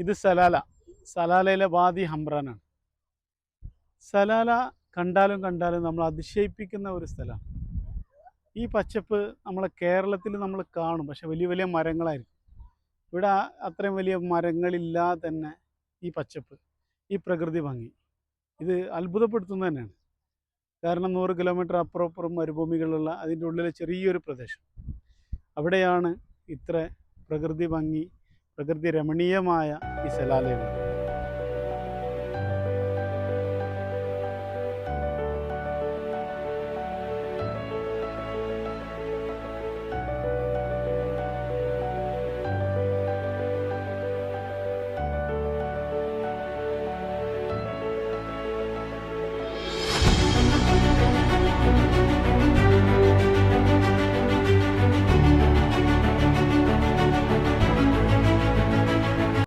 ഇത് സലാല. സലാലയിലെ വാദി ഹംറാനാണ്. സലാല കണ്ടാലും കണ്ടാലും നമ്മൾ അതിശയിപ്പിക്കുന്ന ഒരു സ്ഥലമാണ്. ഈ പച്ചപ്പ് നമ്മളെ കേരളത്തിൽ നമ്മൾ കാണും. പക്ഷെ വലിയ വലിയ മരങ്ങളായിരിക്കും. ഇവിടെ അത്രയും വലിയ മരങ്ങളില്ലാതെ തന്നെ ഈ പച്ചപ്പ് ഈ പ്രകൃതി ഭംഗി. ഇത് അത്ഭുതപ്പെടുത്തുന്നത് തന്നെയാണ്. കാരണം നൂറ് കിലോമീറ്റർ അപ്പുറം അപ്പുറം മരുഭൂമികളുള്ള അതിന്റെ ഉള്ളിലെ ചെറിയൊരു പ്രദേശം. അവിടെയാണ് ഇത്ര പ്രകൃതി ഭംഗി പ്രകൃതി രമണീയമായ ഈ സലാലയുള്ളത്